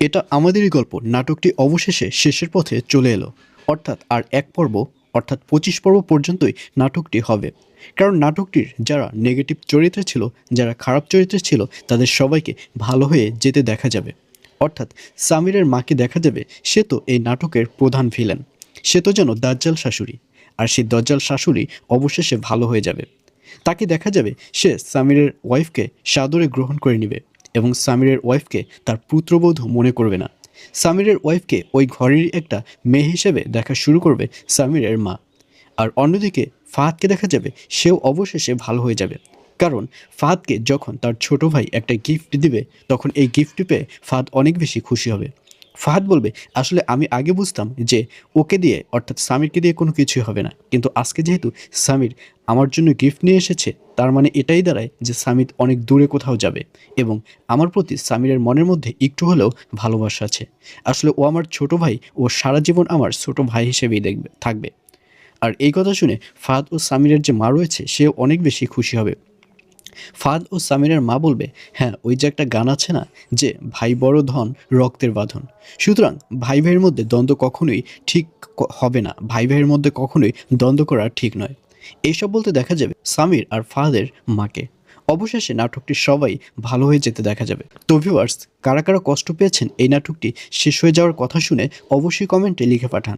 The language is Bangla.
এটা আমাদেরই গল্প। নাটকটি অবশেষে শেষের পথে চলে এলো। অর্থাৎ আর এক পর্ব, অর্থাৎ পঁচিশ পর্ব পর্যন্তই নাটকটি হবে। কারণ নাটকটির যারা নেগেটিভ চরিত্রে ছিল, যারা খারাপ চরিত্রে ছিল, তাদের সবাইকে ভালো হয়ে যেতে দেখা যাবে। অর্থাৎ সামিরের মাকে দেখা যাবে, সে তো এই নাটকের প্রধান ভিলেন সে তো যেন দাজ্জাল শাশুড়ি। আর সেই দজ্জাল শাশুড়ি অবশেষে ভালো হয়ে যাবে। তাকে দেখা যাবে, সে সামিরের ওয়াইফকে সাদরে গ্রহণ করে নেবে। এবং সামিরের ওয়াইফকে তার পুত্রবধূ মনে করবে না। সামিরের ওয়াইফকে ওই ঘরেরই একটা মেয়ে হিসেবে দেখা শুরু করবে সামিরের মা। আর অন্যদিকে ফাহাদকে দেখা যাবে সেও অবশেষে ভালো হয়ে যাবে। কারণ ফাহাদকে যখন তার ছোট ভাই একটা গিফট দিবে, তখন এই গিফট পেয়ে ফাহাদ অনেক বেশি খুশি হবে। ফাহাদ বলবে, আসলে আমি আগে বুঝতাম যে ওকে দিয়ে, অর্থাৎ সামিরকে দিয়ে কোনো কিছুই হবে না। কিন্তু আজকে যেহেতু সামির আমার জন্য গিফট নিয়ে এসেছে, তার মানে এটাই দাঁড়ায় যে সামির অনেক দূরে কোথাও যাবে এবং আমার প্রতি সামিরের মনের মধ্যে একটু হলেও ভালোবাসা আছে। আসলে ও আমার ছোট ভাই, ও সারা জীবন আমার ছোট ভাই হিসেবেই দেখবে, থাকবে। আর এই কথা শুনে ফাহাদ ও সামিরের যে মা রয়েছে, সেও অনেক বেশি খুশি হবে। ফাদ ও সামিরের মা বলবে হ্যাঁ ওই যে একটা গান আছে না, যে ভাই বড় ধন, রক্তের বাঁধন। সুতরাং ভাই ভাইয়ের মধ্যে দ্বন্দ্ব কখনোই ঠিক হবে না। ভাই ভাইয়ের মধ্যে কখনোই দ্বন্দ্ব করা ঠিক নয়। এইসব বলতে দেখা যাবে সামির আর ফাহাদের মাকে। অবশেষে নাটকটি সবাই ভালো হয়ে যেতে দেখা যাবে। তো ভিউয়ার্স কারা কারা কষ্ট পেয়েছেন এই নাটকটি শেষ হয়ে যাওয়ার কথা শুনে অবশ্যই কমেন্টে লিখে পাঠান।